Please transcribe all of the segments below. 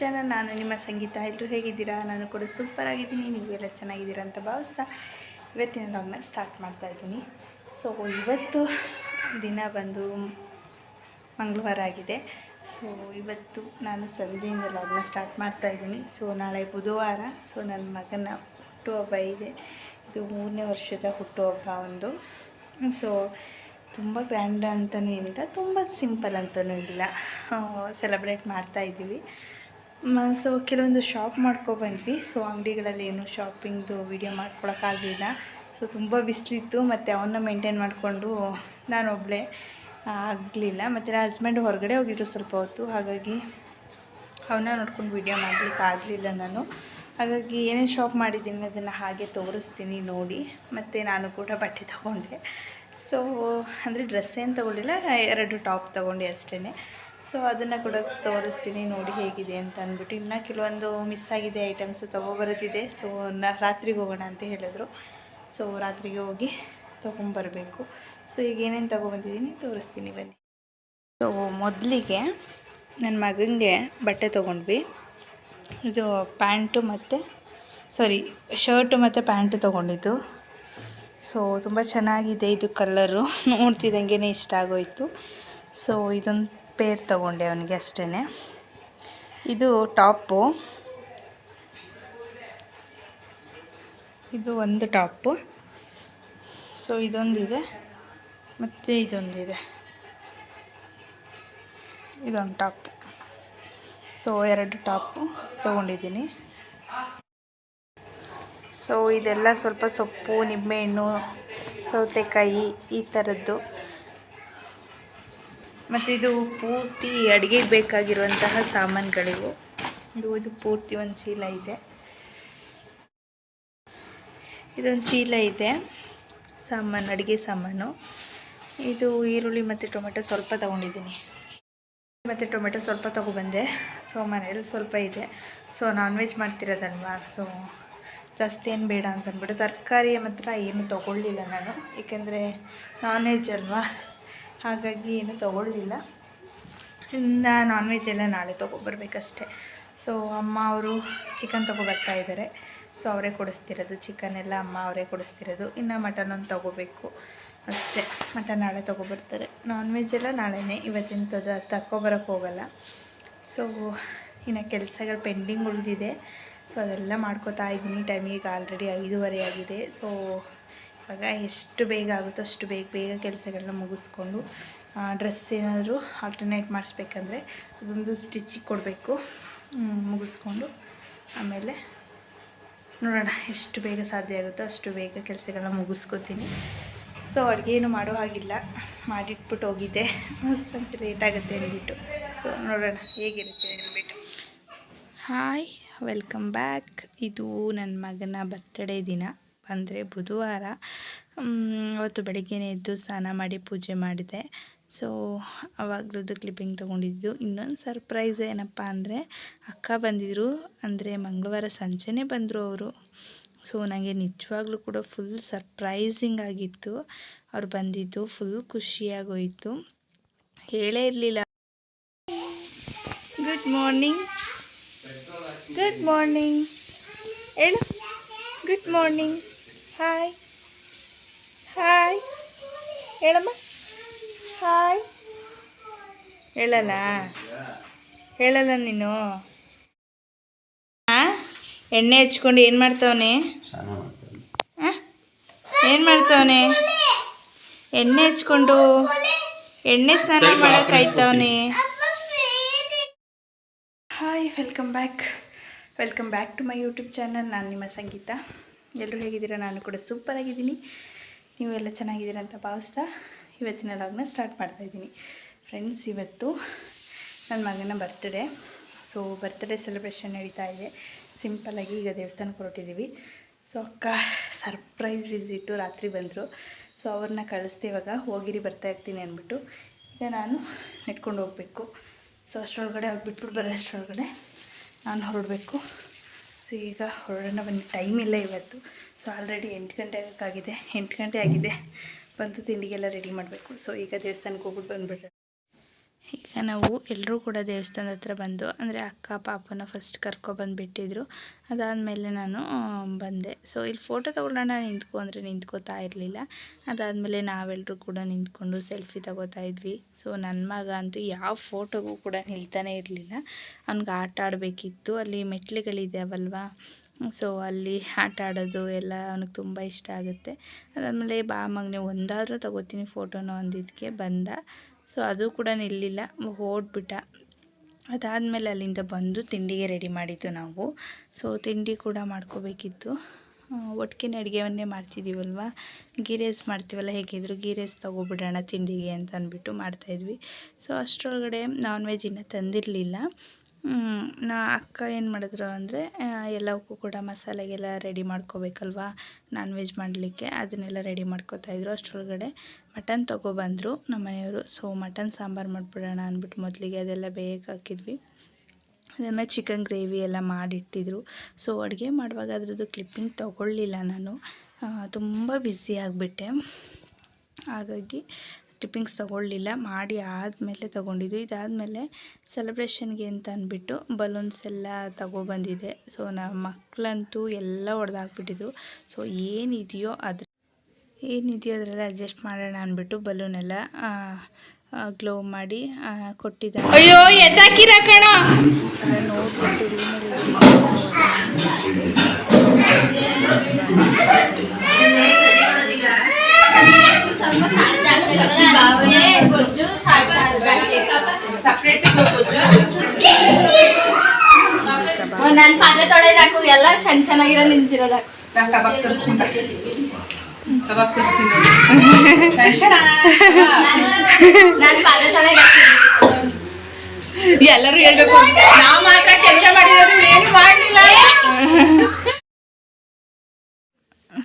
Channel ನಾನು ನಿಮ್ಮ ಸಂಗೀತ ಎಲ್ಲರೂ ಹೇಗಿದ್ದೀರಾ? ನಾನು ಕೂಡ ಸೂಪರ್ ಆಗಿದ್ದೀನಿ. ನೀವು ಎಲ್ಲ ಚೆನ್ನಾಗಿದ್ದೀರಾ ಅಂತ ಭಾವಿಸ್ತಾ ಇವತ್ತಿನ ಲಾಗ್ನ ಸ್ಟಾರ್ಟ್ ಮಾಡ್ತಾ ಇದ್ದೀನಿ. ಸೊ ಇವತ್ತು ದಿನ ಬಂದು ಮಂಗಳವಾರ ಆಗಿದೆ. ಸೊ ಇವತ್ತು ನಾನು ಸಂಜೆಯಿಂದ ಲಾಗ್ನ ಸ್ಟಾರ್ಟ್ ಮಾಡ್ತಾ ಇದ್ದೀನಿ. ಸೊ ನಾಳೆ ಬುಧವಾರ. ಸೊ ನನ್ನ ಮಗನ ಹುಟ್ಟುಹಬ್ಬ ಇದೆ. ಇದು ಮೂರನೇ ವರ್ಷದ ಹುಟ್ಟುಹಬ್ಬ ಒಂದು. ಸೊ ತುಂಬ ಗ್ರ್ಯಾಂಡ್ ಅಂತಲೂ ಏನಿಲ್ಲ ತುಂಬ ಸಿಂಪಲ್ ಅಂತಲೂ ಇಲ್ಲ. ಸೆಲೆಬ್ರೇಟ್ ಮಾಡ್ತಾ ಇದ್ದೀವಿ. ಸೊ ಕೆಲವೊಂದು ಶಾಪ್ ಮಾಡ್ಕೊಬಂದ್ವಿ ಸೊ ಅಂಗಡಿಗಳಲ್ಲಿ ಏನು ಶಾಪಿಂಗ್ದು ವೀಡಿಯೋ ಮಾಡ್ಕೊಳಕ್ಕಾಗಲಿಲ್ಲ ಸೊ ತುಂಬ ಬಿಸಿಲಿತ್ತು. ಮತ್ತು ಅವನ್ನ ಮೇಂಟೈನ್ ಮಾಡಿಕೊಂಡು ನಾನೊಬ್ಬಳೇ ಆಗಲಿಲ್ಲ. ಮತ್ತು ನನ್ನ ಹಸ್ಬೆಂಡ್ ಹೊರಗಡೆ ಹೋಗಿದ್ರು ಸ್ವಲ್ಪ ಹೊತ್ತು. ಹಾಗಾಗಿ ಅವನ್ನ ನೋಡ್ಕೊಂಡು ವೀಡಿಯೋ ಮಾಡಲಿಕ್ಕೆ ಆಗಲಿಲ್ಲ ನಾನು. ಹಾಗಾಗಿ ಏನೇನು ಶಾಪ್ ಮಾಡಿದ್ದೀನಿ ಅದನ್ನು ಹಾಗೆ ತೋರಿಸ್ತೀನಿ ನೋಡಿ. ಮತ್ತು ನಾನು ಕೂಡ ಬಟ್ಟೆ ತೊಗೊಂಡೆ. ಸೊ ಅಂದರೆ ಡ್ರೆಸ್ ಏನು ತೊಗೊಂಡಿಲ್ಲ, ಎರಡು ಟಾಪ್ ತೊಗೊಂಡೆ ಅಷ್ಟೇ ಸೊ ಅದನ್ನು ಕೂಡ ತೋರಿಸ್ತೀನಿ ನೋಡಿ ಹೇಗಿದೆ ಅಂತ ಅಂದ್ಬಿಟ್ಟು ಇನ್ನೂ ಕೆಲವೊಂದು ಮಿಸ್ ಆಗಿದೆ ಐಟಮ್ಸು ತೊಗೊಬರೋದಿದೆ ಸೊ ನಾ ರಾತ್ರಿಗೆ ಹೋಗೋಣ ಅಂತ ಹೇಳಿದ್ರು. ಸೊ ರಾತ್ರಿಗೆ ಹೋಗಿ ತೊಗೊಂಬರಬೇಕು. ಸೊ ಈಗ ಏನೇನು ತೊಗೊಬಂದಿದ್ದೀನಿ ತೋರಿಸ್ತೀನಿ ಬನ್ನಿ. ಸೊ ಮೊದಲಿಗೆ ನನ್ನ ಮಗನಿಗೆ ಬಟ್ಟೆ ತೊಗೊಂಡ್ವಿ. ಇದು ಪ್ಯಾಂಟು ಮತ್ತು ಸಾರಿ ಶರ್ಟು ಮತ್ತು ಪ್ಯಾಂಟು ತೊಗೊಂಡಿದ್ದು. ಸೊ ತುಂಬ ಚೆನ್ನಾಗಿದೆ ಇದು ಕಲ್ಲರು ನೋಡ್ತಿದ್ದಂಗೆ ಇಷ್ಟ ಆಗೋಯಿತು. ಸೊ ಇದೊಂದು ಪೇರ್ ತೊಗೊಂಡೆ ಅವನಿಗೆ ಅಷ್ಟೇ ಇದು ಟಾಪು. ಇದು ಒಂದು ಟಾಪು. ಸೊ ಇದೊಂದಿದೆ. ಮತ್ತು ಇದೊಂದಿದೆ. ಇದೊಂದು ಟಾಪು. ಸೊ ಎರಡು ಟಾಪು ತೊಗೊಂಡಿದ್ದೀನಿ. ಸೊ ಇದೆಲ್ಲ ಸ್ವಲ್ಪ ಸೊಪ್ಪು ನಿಂಬೆಹಣ್ಣು ಸೌತೆಕಾಯಿ ಈ ಥರದ್ದು ಮತ್ತು ಇದು ಪೂರ್ತಿ ಅಡುಗೆಗೆ ಬೇಕಾಗಿರುವಂತಹ ಸಾಮಾನುಗಳಿವು. ಇದು ಇದು ಪೂರ್ತಿ ಒಂದು ಚೀಲ ಇದೆ. ಇದೊಂದು ಚೀಲ ಇದೆ. ಸಾಮಾನು, ಅಡುಗೆ ಸಾಮಾನು. ಇದು ಈರುಳ್ಳಿ ಮತ್ತು ಟೊಮೆಟೊ ಸ್ವಲ್ಪ ತೊಗೊಂಡಿದ್ದೀನಿ. ಮತ್ತು ಟೊಮೆಟೊ ಸ್ವಲ್ಪ ತೊಗೊಬಂದೆ. ಸೊ ಮನೇಲಿ ಸ್ವಲ್ಪ ಇದೆ. ಸೊ ನಾನ್ ವೆಜ್ ಮಾಡ್ತಿರೋದಲ್ವಾ? ಸೊ, ಜಾಸ್ತಿ ಏನು ಬೇಡ ಅಂತಂದ್ಬಿಟ್ಟು ತರಕಾರಿ ಮಾತ್ರ ಏನು ತೊಗೊಳ್ಳಿಲ್ಲ ನಾನು. ಏಕೆಂದರೆ ನಾನ್ ವೆಜ್ ಅಲ್ವಾ? ಹಾಗಾಗಿ ಏನು ತೊಗೊಳ್ಳಿಲ್ಲ. ಇನ್ನು ನಾನ್ ವೆಜ್ ಎಲ್ಲ ನಾಳೆ ತೊಗೊಬರ್ಬೇಕಷ್ಟೆ. ಸೊ ಅಮ್ಮ ಅವರು ಚಿಕನ್ ತೊಗೊಬರ್ತಾ ಇದ್ದಾರೆ ಸೊ ಅವರೇ ಕೊಡಿಸ್ತಿರೋದು ಚಿಕನ್ ಎಲ್ಲ, ಅಮ್ಮ ಅವರೇ ಕೊಡಿಸ್ತಿರೋದು. ಇನ್ನು ಮಟನ್ ಒಂದು ತೊಗೋಬೇಕು. ಅಷ್ಟೇ ಮಟನ್ ನಾಳೆ ತೊಗೊಬರ್ತಾರೆ. ನಾನ್ ವೆಜ್ ಎಲ್ಲ ನಾಳೆನೇ, ಇವತ್ತಿನ ತಗೊಬರೋಕ್ಕೆ ಹೋಗಲ್ಲ. ಸೊ ಇನ್ನು ಕೆಲಸಗಳು ಪೆಂಡಿಂಗ್ ಉಳಿದಿದೆ. ಸೊ ಅದೆಲ್ಲ ಮಾಡ್ಕೋತಾ ಇದ್ದೀನಿ. ಟೈಮಿಗೆ ಆಲ್ರೆಡಿ ಐದೂವರೆ ಆಗಿದೆ. ಸೊ ಇವಾಗ ಎಷ್ಟು ಬೇಗ ಆಗುತ್ತೋ ಅಷ್ಟು ಬೇಗ ಬೇಗ ಕೆಲಸಗಳನ್ನ ಮುಗಿಸ್ಕೊಂಡು ಡ್ರೆಸ್ ಏನಾದರೂ ಆಲ್ಟರ್ನೇಟ್ ಮಾಡಿಸ್ಬೇಕಂದ್ರೆ ಅದೊಂದು ಸ್ಟಿಚಿಗೆ ಕೊಡಬೇಕು. ಮುಗಿಸ್ಕೊಂಡು ಆಮೇಲೆ ನೋಡೋಣ ಎಷ್ಟು ಬೇಗ ಸಾಧ್ಯ ಆಗುತ್ತೋ ಅಷ್ಟು ಬೇಗ ಕೆಲಸಗಳನ್ನ ಮುಗಿಸ್ಕೊತೀನಿ. ಸೊ ಏನು ಮಾಡೋ ಹಾಗಿಲ್ಲ. ಮಾಡಿಟ್ಬಿಟ್ಟು ಹೋಗಿದ್ದೆ. ಸ್ವಲ್ಪ ಲೇಟ್ ಆಗುತ್ತೆ ಅಂದ್ಬಿಟ್ಟು ಸೊ ನೋಡೋಣ ಹೇಗಿರುತ್ತೆ ಹೇಳಿಬಿಟ್ಟು. ಹಾಯ್ ವೆಲ್ಕಮ್ ಬ್ಯಾಕ್ ಇದು ನನ್ನ ಮಗನ ಬರ್ತ್ಡೇ ದಿನ. ಅಂದರೆ ಬುಧವಾರ ಅವತ್ತು ಬೆಳಗ್ಗೆನೇ ಎದ್ದು ಸ್ನಾನ ಮಾಡಿ ಪೂಜೆ ಮಾಡಿದೆ. ಸೊ ಅವಾಗಲದ್ದು ಕ್ಲಿಪ್ಪಿಂಗ್ ತೊಗೊಂಡಿದ್ದು. ಇನ್ನೊಂದು ಸರ್ಪ್ರೈಸ್ ಏನಪ್ಪ ಅಂದರೆ, ಅಕ್ಕ ಬಂದಿದ್ದರು ಅಂದರೆ ಮಂಗಳವಾರ ಸಂಜೆನೇ ಬಂದರು ಅವರು. ಸೊ ನನಗೆ ನಿಜವಾಗ್ಲೂ ಕೂಡ ಫುಲ್ ಸರ್ಪ್ರೈಸಿಂಗ್ ಆಗಿತ್ತು. ಅವ್ರು ಬಂದಿದ್ದು ಫುಲ್ ಖುಷಿಯಾಗೋಯಿತು. ಹೇಳೇ ಇರಲಿಲ್ಲ. ಗುಡ್ ಮಾರ್ನಿಂಗ್ ಗುಡ್ ಮಾರ್ನಿಂಗ್ ಹೇಳು. ಗುಡ್ ಮಾರ್ನಿಂಗ್ ಹಾಯ್ ಹಾಯ್ ಹೇಳಮ್ಮ. ಹಾಯ್ ಹೇಳಲ್ಲ? ಹೇಳಲ್ಲ ನೀನು? ಹಾಂ ಎಣ್ಣೆ ಹಚ್ಕೊಂಡು ಏನು ಮಾಡ್ತಾವನೆ? ಏನು ಮಾಡ್ತಾವನೆ? ಎಣ್ಣೆ ಹಚ್ಕೊಂಡು ಎಣ್ಣೆ ಸ್ನಾನ ಮಾಡೋಕ್ಕಾಯ್ತವನೆ hi welcome back welcome back to my YouTube channel ನಾನು ನಿಮ್ಮ ಸಂಗೀತ. ಎಲ್ಲರೂ ಹೇಗಿದ್ದೀರಾ? ನಾನು ಕೂಡ ಸೂಪರಾಗಿದ್ದೀನಿ ನೀವು ಎಲ್ಲ ಚೆನ್ನಾಗಿದ್ದೀರಾ ಅಂತ ಭಾವಿಸ್ತಾ ಇವತ್ತಿನ ಲಾಗ್ನ ಸ್ಟಾರ್ಟ್ ಮಾಡ್ತಾಯಿದ್ದೀನಿ ಫ್ರೆಂಡ್ಸ್ ಇವತ್ತು ನನ್ನ ಮಗನ ಬರ್ತ್ಡೇ ಸೊ ಬರ್ತ್ಡೇ ಸೆಲೆಬ್ರೇಷನ್ ನಡೀತಾ ಇದೆ. ಸಿಂಪಲ್ಲಾಗಿ ಈಗ ದೇವಸ್ಥಾನಕ್ಕೆ ಹೊರಟಿದ್ದೀವಿ ಸೊ ಅಕ್ಕ ಸರ್ಪ್ರೈಸ್ ವಿಸಿಟು ರಾತ್ರಿ ಬಂದರು. ಸೊ ಅವ್ರನ್ನ ಕಳಿಸ್ದೆ ಇವಾಗ ಹೋಗಿರಿ ಬರ್ತಾ ಇರ್ತೀನಿ ಅಂದ್ಬಿಟ್ಟು ಈಗ ನಾನು ನೆಟ್ಕೊಂಡು ಹೋಗಬೇಕು. ಸೊ ಅಷ್ಟರೊಳಗಡೆ ಅವ್ರು ಬಿಟ್ಬಿಟ್ಟು ಬರೋ ಅಷ್ಟರೊಳಗಡೆ ನಾನು ಹೊರಡಬೇಕು. ಸೊ ಈಗ ಹೊರಡೋಣ ಬನ್ನಿ. ಟೈಮ್ ಇಲ್ಲ ಇವತ್ತು. ಸೊ ಆಲ್ರೆಡಿ ಎಂಟು ಗಂಟೆ ಆಗಿದೆ ಎಂಟು ಗಂಟೆ ಆಗಿದೆ. ಬಂದು ತಿಂಡಿಗೆಲ್ಲ ರೆಡಿ ಮಾಡಬೇಕು. ಸೊ ಈಗ ದೇವಸ್ಥಾನಕ್ಕೆ ಹೋಗ್ಬಿಟ್ಟು ಬಂದುಬಿಟ್ರೆ ಈಗ ನಾವು ಎಲ್ಲರೂ ಕೂಡ ದೇವಸ್ಥಾನದ ಹತ್ರ ಬಂದು, ಅಂದರೆ ಅಕ್ಕ, ಪಾಪನ ಫಸ್ಟ್ ಕರ್ಕೊಬಂದುಬಿಟ್ಟಿದ್ರು ಅದಾದಮೇಲೆ ನಾನು ಬಂದೆ. ಸೊ ಇಲ್ಲಿ ಫೋಟೋ ತೊಗೊಳ್ಳೋಣ, ನಿಂತ್ಕೊ ಅಂದರೆ ನಿಂತ್ಕೋತಾ ಇರಲಿಲ್ಲ. ಅದಾದಮೇಲೆ ನಾವೆಲ್ಲರೂ ಕೂಡ ನಿಂತ್ಕೊಂಡು ಸೆಲ್ಫಿ ತಗೋತಾ ಇದ್ವಿ. ಸೊ ನನ್ನ ಮಗ ಅಂತೂ ಯಾವ ಫೋಟೋಗೂ ಕೂಡ ನಿಲ್ತಾನೆ ಇರಲಿಲ್ಲ. ಅವ್ನಿಗೆ ಆಟ ಆಡಬೇಕಿತ್ತು. ಅಲ್ಲಿ ಮೆಟ್ಲುಗಳಿದ್ದಾವಲ್ವಾ ಸೊ ಅಲ್ಲಿ ಆಟ ಆಡೋದು ಎಲ್ಲ ಅವ್ನಿಗೆ ತುಂಬ ಇಷ್ಟ ಆಗುತ್ತೆ. ಅದಾದಮೇಲೆ ಬಾ ಮಗನೇ, ಒಂದಾದರೂ ತಗೋತೀನಿ ಫೋಟೋನ ಅಂದಿದ್ದಕ್ಕೆ ಬಂದ. ಸೊ ಅದು ಕೂಡ ನಿಲ್ಲಿಲ್ಲ ಓಡ್ಬಿಟ್ಟ ಅದಾದಮೇಲೆ ಅಲ್ಲಿಂದ ಬಂದು ತಿಂಡಿಗೆ ರೆಡಿ ಮಾಡಿದ್ದು ನಾವು. ಸೊ ತಿಂಡಿ ಕೂಡ ಮಾಡ್ಕೋಬೇಕಿತ್ತು. ಒಟ್ಟಿಗೆ ಅಡುಗೆವನ್ನೇ ಮಾಡ್ತಿದ್ದೀವಲ್ವ ಗೀ ರೈಸ್ ಮಾಡ್ತೀವಲ್ಲ, ಹೇಗಿದ್ರು ಗೀ ರೈಸ್ ತೊಗೊಬಿಡೋಣ ತಿಂಡಿಗೆ ಅಂತ ಅಂದ್ಬಿಟ್ಟು ಮಾಡ್ತಾಯಿದ್ವಿ. ಸೊ ಅಷ್ಟರೊಳಗಡೆ ನಾನ್ ವೆಜ್ ಇನ್ನೂ ತಂದಿರಲಿಲ್ಲ. ನಾ ಅಕ್ಕ ಏನು ಮಾಡಿದ್ರು ಅಂದರೆ ಎಲ್ಲವಕ್ಕೂ ಕೂಡ ಮಸಾಲೆಗೆಲ್ಲ ರೆಡಿ ಮಾಡ್ಕೋಬೇಕಲ್ವಾ ನಾನ್ ವೆಜ್ ಮಾಡಲಿಕ್ಕೆ, ಅದನ್ನೆಲ್ಲ ರೆಡಿ ಮಾಡ್ಕೋತಾಯಿದ್ರು ಅಷ್ಟರೊಳಗಡೆ. ಮಟನ್ ತೊಗೊಬಂದರು ನಮ್ಮ ಮನೆಯವರು. ಸೊ ಮಟನ್ ಸಾಂಬಾರು ಮಾಡಿಬಿಡೋಣ ಅಂದ್ಬಿಟ್ಟು ಮೊದಲಿಗೆ ಅದೆಲ್ಲ ಬೇಗ ಹಾಕಿದ್ವಿ. ಅದನ್ನು ಚಿಕನ್ ಗ್ರೇವಿ ಎಲ್ಲ ಮಾಡಿಟ್ಟಿದ್ರು. ಸೊ ಅಡುಗೆ ಮಾಡುವಾಗ ಅದರದ್ದು ಕ್ಲಿಪ್ಪಿಂಗ್ ತೊಗೊಳ್ಳಿಲ್ಲ ನಾನು. ತುಂಬ ಬ್ಯುಸಿ ಆಗಿಬಿಟ್ಟೆ. ಹಾಗಾಗಿ ಕ್ಲಿಪ್ಪಿಂಗ್ಸ್ ತೊಗೊಳ್ಳಿಲ್ಲ ಮಾಡಿ ಆದಮೇಲೆ ತೊಗೊಂಡಿದ್ದು. ಇದಾದಮೇಲೆ ಸೆಲೆಬ್ರೇಷನ್ಗೆ ಅಂತ ಅಂದ್ಬಿಟ್ಟು ಬಲೂನ್ಸ್ ಎಲ್ಲ ತಗೊಬಂದಿದೆ. ಸೊ ನಮ್ಮ ಮಕ್ಕಳಂತೂ ಎಲ್ಲ ಹೊಡೆದಾಕ್ಬಿಟ್ಟಿದ್ದು ಸೊ ಏನಿದೆಯೋ ಅದ್ರ ಏನಿದೆಯೋ ಅದರಲ್ಲಿ ಅಡ್ಜಸ್ಟ್ ಮಾಡೋಣ ಅಂದ್ಬಿಟ್ಟು ಬಲೂನ್ ಎಲ್ಲ ಗ್ಲೋ ಮಾಡಿ ಕೊಟ್ಟಿದ್ದಾರೆ. ಅಯ್ಯೋ ಎದ್ದಾಕಿರ ಕಣ? ಎಲ್ಲ ಚೆನ್ನ ಚೆನ್ನಾಗಿರೋ ನಿಂತಿರೋದ. ಕಬಾಬ್ ತರಿಸ್ತೀನಿ ಕಬಾಬ್ ತರಿಸ್ತೀನಿ ನನ್ ಪಾತ್ರೆ ಎಲ್ಲರೂ ಹೇಳ್ಬೇಕು ನಾವ್ ಮಾತ್ರ ಕೆಲಸ ಮಾಡಿರೋದು ಏನು ಮಾಡಲಿಲ್ಲ.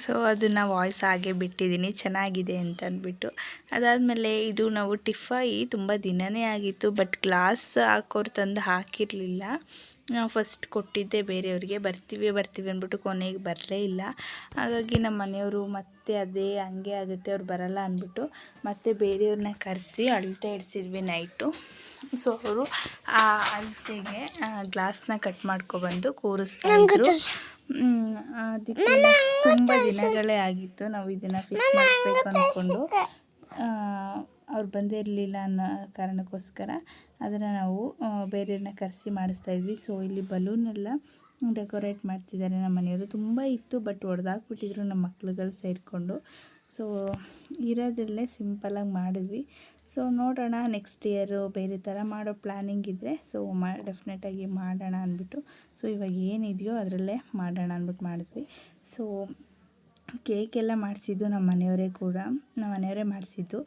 ಸೊ ಅದನ್ನು ವಾಯ್ಸ್ ಹಾಗೆ ಬಿಟ್ಟಿದ್ದೀನಿ ಚೆನ್ನಾಗಿದೆ ಅಂತ ಅಂದ್ಬಿಟ್ಟು. ಅದಾದಮೇಲೆ ಇದು ನಾವು ಟಿಫೈ ತುಂಬ ದಿನವೇ ಆಗಿತ್ತು ಬಟ್ ಗ್ಲಾಸ್ ಹಾಕೋರು ತಂದು ಹಾಕಿರಲಿಲ್ಲ. ನಾವು ಫಸ್ಟ್ ಕೊಟ್ಟಿದ್ದೆ ಬೇರೆಯವ್ರಿಗೆ ಬರ್ತೀವಿ ಬರ್ತೀವಿ ಅಂದ್ಬಿಟ್ಟು ಕೊನೆಗೆ ಬರಲೇ ಇಲ್ಲ. ಹಾಗಾಗಿ ನಮ್ಮ ಮನೆಯವರು ಮತ್ತೆ ಅದೇ ಹಂಗೆ ಆಗುತ್ತೆ ಅವ್ರು ಬರಲ್ಲ ಅಂದ್ಬಿಟ್ಟು ಮತ್ತೆ ಬೇರೆಯವ್ರನ್ನ ಕರೆಸಿ ಅಳತೆ ಇಡ್ಸಿದ್ವಿ ನೈಟು ಸೊ ಅವರು ಆ ಅಳತೆಗೆ ಗ್ಲಾಸ್ನ ಕಟ್ ಮಾಡ್ಕೊಬಂದು ಕೂರಿಸ್ತಾ ಇದ್ರು. ಅದಕ್ಕೆ ತುಂಬ ದಿನಗಳೇ ಆಗಿತ್ತು ನಾವು ಇದನ್ನು ಫಿಕ್ಸ್ ಮಾಡಬೇಕು ಅಂದ್ಕೊಂಡು ಅವ್ರು ಬಂದೇ ಇರಲಿಲ್ಲ ಅನ್ನೋ ಕಾರಣಕ್ಕೋಸ್ಕರ ಅದನ್ನು ನಾವು ಬೇರೆಯವ್ರನ್ನ ಕರೆಸಿ ಮಾಡಿಸ್ತಾ ಇದ್ವಿ. ಸೊ ಇಲ್ಲಿ ಬಲೂನ್ ಎಲ್ಲ ಡೆಕೋರೇಟ್ ಮಾಡ್ತಿದ್ದಾರೆ ನಮ್ಮ ಮನೆಯವರು. ತುಂಬ ಇತ್ತು ಬಟ್ ಒಡೆದಾಕ್ಬಿಟ್ಟಿದ್ರು ನಮ್ಮ ಮಕ್ಳುಗಳು ಸೇರಿಕೊಂಡು. ಸೊ ಇರೋದ್ರಲ್ಲೇ ಸಿಂಪಲಾಗಿ ಮಾಡಿದ್ವಿ. ಸೊ ನೋಡೋಣ ನೆಕ್ಸ್ಟ್ ಇಯರು ಬೇರೆ ಥರ ಮಾಡೋ ಪ್ಲ್ಯಾನಿಂಗ್ ಇದ್ದರೆ ಸೊ ಮಾ ಡೆಫಿನೆಟಾಗಿ ಮಾಡೋಣ ಅಂದ್ಬಿಟ್ಟು. ಸೊ ಇವಾಗ ಏನಿದೆಯೋ ಅದರಲ್ಲೇ ಮಾಡೋಣ ಅಂದ್ಬಿಟ್ಟು ಮಾಡಿದ್ವಿ. ಸೊ ಕೇಕ್ ಎಲ್ಲ ಮಾಡಿಸಿದ್ದು ನಮ್ಮ ಮನೆಯವರೇ ಕೂಡ. ನಮ್ಮ ಮನೆಯವರೇ ಮಾಡಿಸಿದ್ದು.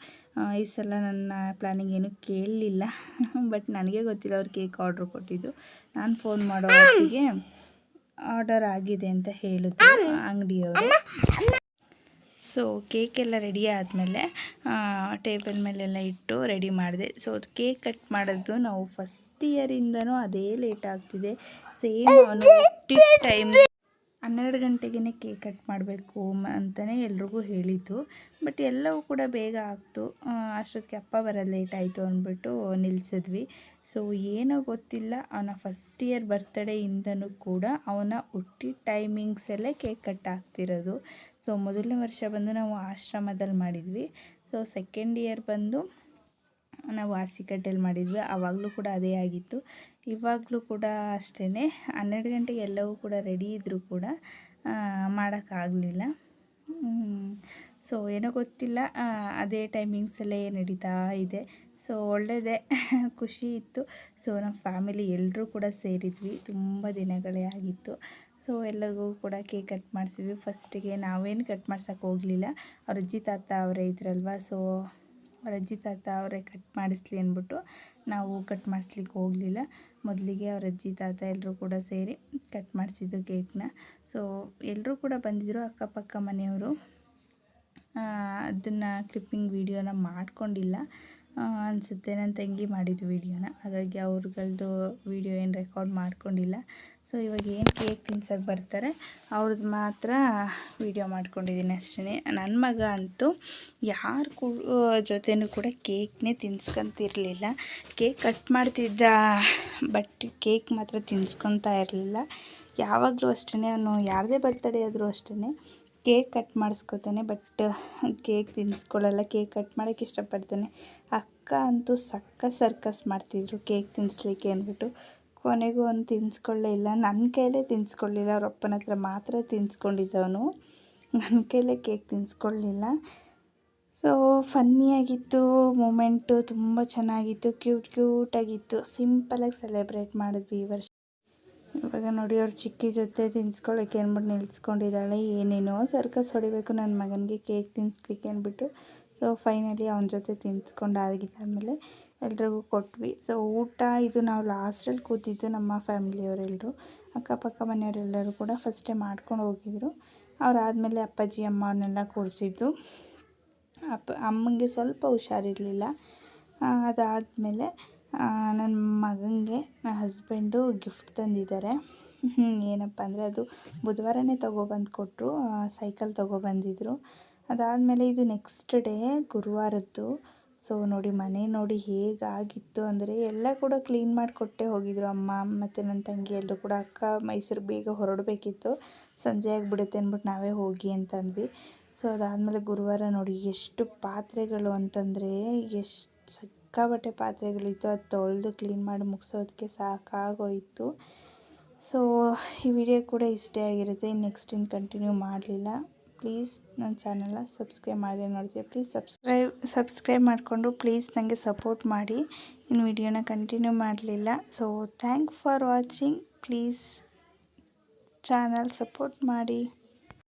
ಈ ಸಲ ನನ್ನ ಪ್ಲ್ಯಾನಿಂಗ್ ಏನೂ ಕೇಳಲಿಲ್ಲ. ಬಟ್ ನನಗೆ ಗೊತ್ತಿಲ್ಲ ಅವ್ರು ಕೇಕ್ ಆರ್ಡ್ರ್ ಕೊಟ್ಟಿದ್ದು. ನಾನು ಫೋನ್ ಮಾಡೋ ಹೊತ್ತಿಗೆ ಆರ್ಡರ್ ಆಗಿದೆ ಅಂತ ಹೇಳಿದ್ರು ಅಂಗಡಿಯವರು. ಸೊ ಕೇಕೆಲ್ಲ ರೆಡಿ ಆದಮೇಲೆ ಟೇಬಲ್ ಮೇಲೆಲ್ಲ ಇಟ್ಟು ರೆಡಿ ಮಾಡಿದೆ. ಸೊ ಅದು ಕೇಕ್ ಕಟ್ ಮಾಡೋದು ನಾವು ಫಸ್ಟ್ ಇಯರಿಂದನೂ ಅದೇ ಲೇಟ್ ಆಗ್ತಿದೆ. ಸೇಮ್ ಅವನು ಟೈಮ್ಗೆ ಟೈಮ್ ಹನ್ನೆರಡು ಗಂಟೆಗೇ ಕೇಕ್ ಕಟ್ ಮಾಡಬೇಕು ಅಂತಲೇ ಎಲ್ರಿಗೂ ಹೇಳಿದ್ದು. ಬಟ್ ಎಲ್ಲವೂ ಕೂಡ ಬೇಗ ಆಗ್ತು. ಅಷ್ಟೊತ್ತಿಗೆ ಅಪ್ಪ ಬರೋದು ಲೇಟ್ ಆಯಿತು ಅಂದ್ಬಿಟ್ಟು ನಿಲ್ಲಿಸಿದ್ವಿ ಸೊ, ಏನೋ ಗೊತ್ತಿಲ್ಲ. ಅವನ ಫಸ್ಟ್ ಇಯರ್ ಬರ್ತಡೇಯಿಂದನೂ ಕೂಡ ಅವನ ಹುಟ್ಟಿದ ಟೈಮಿಂಗ್ಸಲ್ಲೇ ಕೇಕ್ ಕಟ್ ಆಗ್ತಿರೋದು. ಸೊ, ಮೊದಲನೇ ವರ್ಷ ಬಂದು ನಾವು ಆಶ್ರಮದಲ್ಲಿ ಮಾಡಿದ್ವಿ. ಸೊ, ಸೆಕೆಂಡ್ ಇಯರ್ ಬಂದು ನಾವು ವಾರ್ಷಿಕಟ್ಟೆಯಲ್ಲಿ ಮಾಡಿದ್ವಿ. ಆವಾಗಲೂ ಕೂಡ ಅದೇ ಆಗಿತ್ತು. ಇವಾಗಲೂ ಕೂಡ ಅಷ್ಟೇ ಹನ್ನೆರಡು ಗಂಟೆಗೆ ಎಲ್ಲವೂ ಕೂಡ ರೆಡಿ ಇದ್ದರೂ ಕೂಡ ಮಾಡೋಕ್ಕಾಗಲಿಲ್ಲ. ಸೊ ಏನೋ ಗೊತ್ತಿಲ್ಲ. ಅದೇ ಟೈಮಿಂಗ್ಸಲ್ಲೇ ನಡೀತಾ ಇದೆ. ಸೊ ಒಳ್ಳೆಯದೇ ಖುಷಿ ಇತ್ತು. ಸೊ ನಮ್ಮ ಫ್ಯಾಮಿಲಿ ಎಲ್ಲರೂ ಕೂಡ ಸೇರಿದ್ವಿ. ತುಂಬ ದಿನಗಳೇ ಆಗಿತ್ತು. ಸೊ ಎಲ್ಲರಿಗೂ ಕೂಡ ಕೇಕ್ ಕಟ್ ಮಾಡಿಸಿದ್ವಿ. ಫಸ್ಟಿಗೆ ನಾವೇನು ಕಟ್ ಮಾಡ್ಸೋಕ್ಕೆ ಹೋಗಲಿಲ್ಲ. ಅವ್ರ ಅಜ್ಜಿ, ತಾತ ಅವರೇ ಇದ್ರಲ್ವ? ಸೊ ಅವ್ರ ಅಜ್ಜಿ ತಾತ ಅವರೇ ಕಟ್ ಮಾಡಿಸ್ಲಿ ಅಂದ್ಬಿಟ್ಟು ನಾವು ಕಟ್ ಮಾಡಿಸ್ಲಿಕ್ಕೆ ಹೋಗಲಿಲ್ಲ. ಮೊದಲಿಗೆ ಅವ್ರ ಅಜ್ಜಿ, ತಾತ ಎಲ್ಲರೂ ಕೂಡ ಸೇರಿ ಕಟ್ ಮಾಡಿಸಿದ್ದು ಕೇಕ್ನ. ಸೊ ಎಲ್ಲರೂ ಕೂಡ ಬಂದಿದ್ದರು ಅಕ್ಕಪಕ್ಕ ಮನೆಯವರು. ಅದನ್ನು ಕ್ಲಿಪ್ಪಿಂಗ್ ವೀಡಿಯೋನ ಮಾಡ್ಕೊಂಡಿಲ್ಲ. ಅನಿಸುತ್ತೆ. ನನ್ನ ತಂಗಿ ಮಾಡಿದ್ದು ವೀಡಿಯೋನ ಹಾಗಾಗಿ ಅವ್ರಗಳದ್ದು ವೀಡಿಯೋ ಏನು ರೆಕಾರ್ಡ್ ಮಾಡ್ಕೊಂಡಿಲ್ಲ. ಸೊ, ಇವಾಗ ಏನು ಕೇಕ್ ತಿನ್ಸಕ್ಕೆ ಬರ್ತಾರೆ ಅವ್ರದ್ದು ಮಾತ್ರ ವೀಡಿಯೋ ಮಾಡ್ಕೊಂಡಿದ್ದೀನಿ ಅಷ್ಟೇ ನನ್ನ ಮಗ ಅಂತೂ ಯಾರ ಕೂ ಜೊತೆನೂ ಕೂಡ ಕೇಕ್ನೇ ತಿನ್ಸ್ಕೊಂತಿರ್ಲಿಲ್ಲ. ಕೇಕ್ ಕಟ್ ಮಾಡ್ತಿದ್ದ ಬಟ್ ಕೇಕ್ ಮಾತ್ರ ತಿನ್ಸ್ಕೊತಾ ಇರಲಿಲ್ಲ. ಯಾವಾಗಲೂ ಅಷ್ಟೇ ಅವನು ಯಾರದೇ ಬರ್ತಡೇ ಆದರೂ ಅಷ್ಟೇ ಕೇಕ್ ಕಟ್ ಮಾಡಿಸ್ಕೊತಾನೆ ಬಟ್ ಕೇಕ್ ತಿನ್ಸ್ಕೊಳ್ಳಲ್ಲ ಕೇಕ್ ಕಟ್ ಮಾಡೋಕ್ಕೆ ಇಷ್ಟಪಡ್ತಾನೆ. ಅಕ್ಕ ಅಂತೂ ಸಕ್ಕ ಸರ್ಕಸ್ ಮಾಡ್ತಿದ್ರು ಕೇಕ್ ತಿನ್ನಿಸ್ಲಿಕ್ಕೆ ಅಂದ್ಬಿಟ್ಟು. ಕೊನೆಗೂ ಅವನು ತಿನ್ಸ್ಕೊಳ್ಳೇ ಇಲ್ಲ. ನನ್ನ ಕೈಲೇ ತಿನ್ಸ್ಕೊಳ್ಳಿಲ್ಲ. ಅವ್ರ ಅಪ್ಪನ ಹತ್ರ ಮಾತ್ರ ತಿನ್ಸ್ಕೊಂಡಿದ್ದವನು. ನನ್ನ ಕೈಲೇ ಕೇಕ್ ತಿನ್ಸ್ಕೊಳ್ಳಿಲ್ಲ. ಸೊ ಫನ್ನಿಯಾಗಿತ್ತು ಮೂಮೆಂಟು ತುಂಬ ಚೆನ್ನಾಗಿತ್ತು. ಕ್ಯೂಟ್ ಕ್ಯೂಟಾಗಿತ್ತು ಸಿಂಪಲಾಗಿ ಸೆಲೆಬ್ರೇಟ್ ಮಾಡಿದ್ವಿ ಈ ವರ್ಷ. ಇವಾಗ ನೋಡಿ ಅವ್ರ ಚಿಕ್ಕಿ ಜೊತೆ ತಿನ್ಸ್ಕೊಳ್ಳೋಕೆ ಅಂದ್ಬಿಟ್ಟು ನಿಲ್ಸ್ಕೊಂಡಿದ್ದಾಳೆ, ಏನೇನೋ ಸರ್ಕಸ್ ಹೊಡಿಬೇಕು ನನ್ನ ಮಗನಿಗೆ ಕೇಕ್ ತಿನ್ನಿಸ್ಲಿಕ್ಕೆ ಅಂದ್ಬಿಟ್ಟು. ಸೊ ಫೈನಲಿ ಅವನ ಜೊತೆ ತಿನ್ಸ್ಕೊಂಡು ಆಗಿದ್ದಾದಮೇಲೆ ಎಲ್ರಿಗೂ ಕೊಟ್ವಿ. ಸೊ ಊಟ ಇದು ನಾವು ಲಾಸ್ಟಲ್ಲಿ ಕೂತಿದ್ದು ನಮ್ಮ ಫ್ಯಾಮಿಲಿಯವರೆಲ್ಲರೂ ಅಕ್ಕಪಕ್ಕ ಮನೆಯವರೆಲ್ಲರೂ ಕೂಡ ಫಸ್ಟೇ ಮಾಡ್ಕೊಂಡು ಹೋಗಿದ್ರು. ಅವರಾದಮೇಲೆ ಅಪ್ಪಾಜಿ, ಅಮ್ಮ ಅವ್ರನ್ನೆಲ್ಲ ಕೂರಿಸಿದ್ದು. ಅಪ್ಪ, ಅಮ್ಮಂಗೆ ಸ್ವಲ್ಪ ಹುಷಾರಿರಲಿಲ್ಲ. ಅದಾದಮೇಲೆ ನನ್ನ ಮಗನಿಗೆ ನನ್ನ ಹಸ್ಬೆಂಡು ಗಿಫ್ಟ್ ತಂದಿದ್ದಾರೆ. ಏನಪ್ಪ ಅಂದರೆ ಅದು ಬುಧವಾರನೇ ತೊಗೊಬಂದು ಕೊಟ್ಟರು ಸೈಕಲ್ ತೊಗೊಬಂದಿದ್ರು ಅದಾದಮೇಲೆ ಇದು ನೆಕ್ಸ್ಟ್ ಡೇ ಗುರುವಾರದ್ದು. ಸೊ ನೋಡಿ ಮನೆ ನೋಡಿ ಹೇಗಾಗಿತ್ತು ಅಂದರೆ ಎಲ್ಲ ಕೂಡ ಕ್ಲೀನ್ ಮಾಡಿ ಕೊಟ್ಟೆ ಹೋಗಿದ್ರು ಅಮ್ಮ, ಮತ್ತು ನನ್ನ ತಂಗಿ ಎಲ್ಲರೂ ಕೂಡ ಅಕ್ಕ, ಮೈಸೂರು ಬೇಗ ಹೊರಡಬೇಕಿತ್ತು. ಸಂಜೆ ಆಗಿಬಿಡುತ್ತೆ ಅಂದ್ಬಿಟ್ಟು ನಾವೇ ಹೋಗಿ ಅಂತಂದ್ವಿ ಸೊ ಅದಾದಮೇಲೆ ಗುರುವಾರ ನೋಡಿ ಎಷ್ಟು ಪಾತ್ರೆಗಳು ಅಂತಂದರೆ ಎಷ್ಟು ಸಿಕ್ಕಾಬಟ್ಟೆ ಪಾತ್ರೆಗಳಿತ್ತು. ಅದು ತೊಳೆದು ಕ್ಲೀನ್ ಮಾಡಿ ಮುಗಿಸೋದಕ್ಕೆ ಸಾಕಾಗೋಯಿತು. ಸೊ ಈ ವಿಡಿಯೋ ಕೂಡ ಇಷ್ಟೇ ಆಗಿರುತ್ತೆ. ನೆಕ್ಸ್ಟ್ ಇನ್ನು ಕಂಟಿನ್ಯೂ ಮಾಡಲಿಲ್ಲ. ಪ್ಲೀಸ್ ನನ್ನ ಚಾನಲ್ನ ಸಬ್ಸ್ಕ್ರೈಬ್ ಮಾಡಿದೆ ನೋಡಿದೆ ಪ್ಲೀಸ್ ಸಬ್ಸ್ಕ್ರೈಬ್ ಸಬ್ಸ್ಕ್ರೈಬ್ ಮಾಡಿಕೊಂಡು ಪ್ಲೀಸ್ ನನಗೆ ಸಪೋರ್ಟ್ ಮಾಡಿ. ಇನ್ನು ವಿಡಿಯೋನ ಕಂಟಿನ್ಯೂ ಮಾಡಲಿಲ್ಲ. So thank for watching please channel support ಮಾಡಿ.